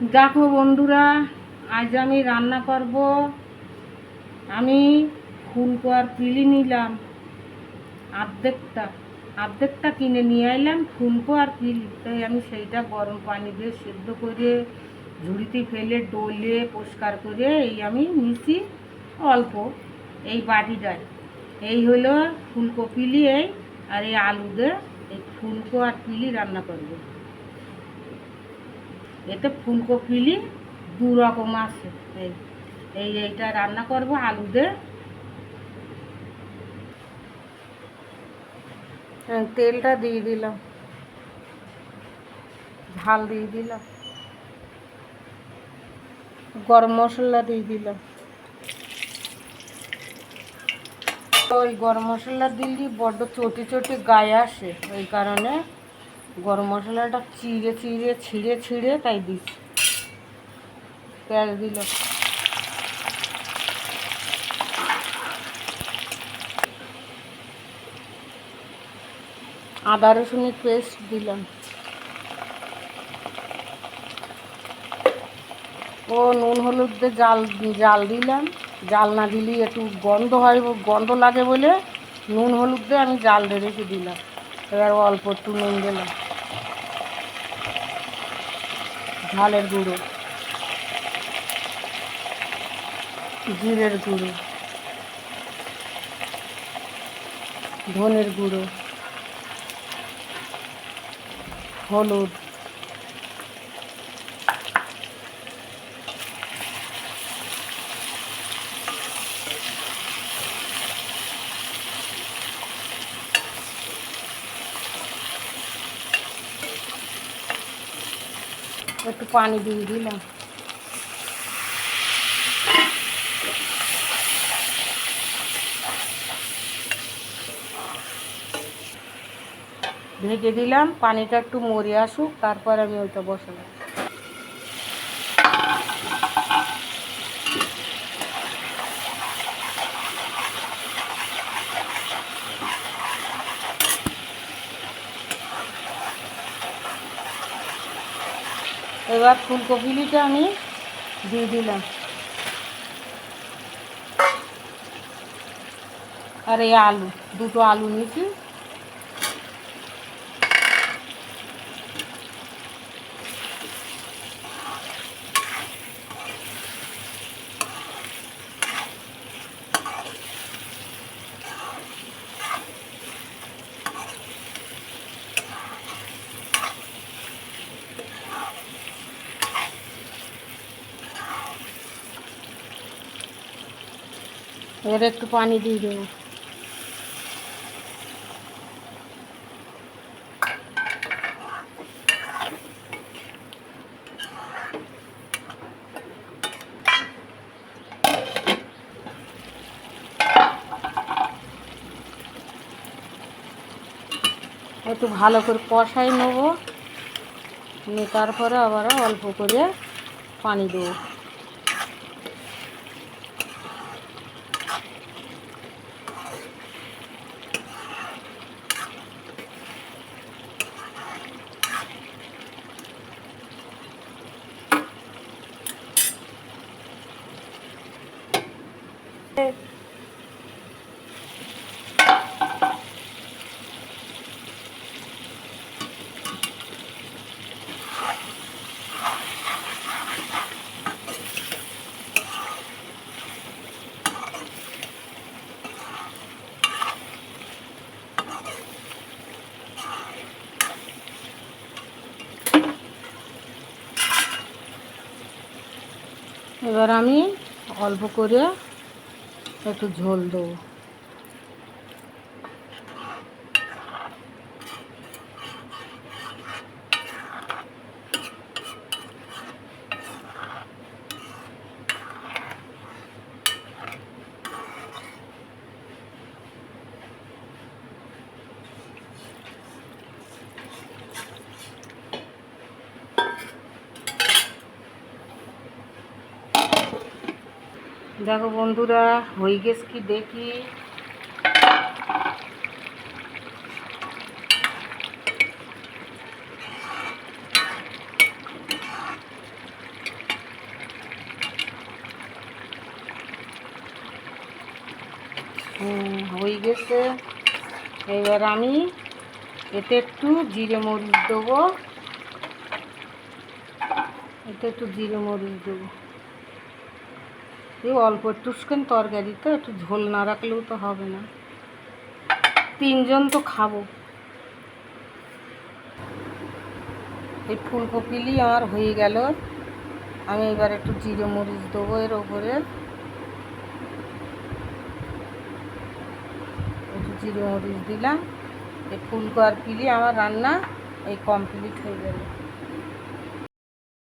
দেখো বন্ধুরা, আজ আমি রান্না করব। আমি ফুলকো আর পিলি নিলাম, আর্ধেকটা। আর্ধেকটা কিনে নিয়ে এলাম ফুলকো আর পিলি। তাই আমি সেইটা গরম পানি দিয়ে সেদ্ধ করে, ঝুড়িতে ফেলে, ডলে পরিষ্কার করে এই আমি নিছি অল্প এই বাটিটায়। এই হলো ফুলকো পিলি, এই আর এই আলু দিয়ে এই ফুলকো আর পিলি রান্না করব। এতে ফুলকপি দু রকম আছে। এই এই এইটা রান্না করব আলু দিয়ে। হ্যাঁ, তেলটা দিয়ে দিলাম। ঝাল দিয়ে দিলাম। গরম মশলা দিয়ে দিলাম। ওই গরম মশলা দিলে বড্ড চটি চটি গায়ে আসে ওই কারণে গরম মশলাটা চিড়ে চিড়ে, ছিঁড়ে ছিঁড়ে তাই দিচ্ছি পেঁয়াজ দিল। আদা রসুনের পেস্ট দিলাম। ও, নুন হলুদ দিয়ে জাল জাল দিলাম। জাল না দিলে একটু গন্ধ হয়, গন্ধ লাগে বলে নুন হলুদ দিয়ে আমি জাল রেখে দিলাম। এবার অল্প একটু নুন দিলাম। ঝালের গুঁড়ো। জিরের গুঁড়ো। ধনের গুঁড়ো। হলুদ। একটু পানি দিয়ে দিলাম। ঢেকে দিলাম পানিটা একটু মরে আসুক তারপর আমি ওইটা বসালাম। এবার ফুলকপিটা আমি দিয়ে দিলাম। আর এই আলু দুটো আলু নিয়েছি। এবার একটু পানি দিয়ে দেবো একটু ভালো করে কষাই নেব। নিয়ে তারপরে আবার অল্প করে পানি দেবো। এবার আমি অল্প করে একটু ঝোল দেবো। দেখো বন্ধুরা, হয়ে গেছে কি দেখি। হয়ে গেছে। এবার আমি এতে একটু জিরে মরিচ দেবো। এতে একটু জিরে মরিচ দেবো। এই অল্প একটুখানি তরকারি তো একটু ঝোল না রাখলেও তো হবে না। তিনজন তো খাব। এই ফুলকপিলি আমার হয়ে গেল। আমি এবার একটু জিরে মরিচ দেবো এর ওপরে। একটু জিরে মরিচ দিলাম। এই ফুলকো আর পিলি আমার রান্না এই কমপ্লিট হয়ে গেল।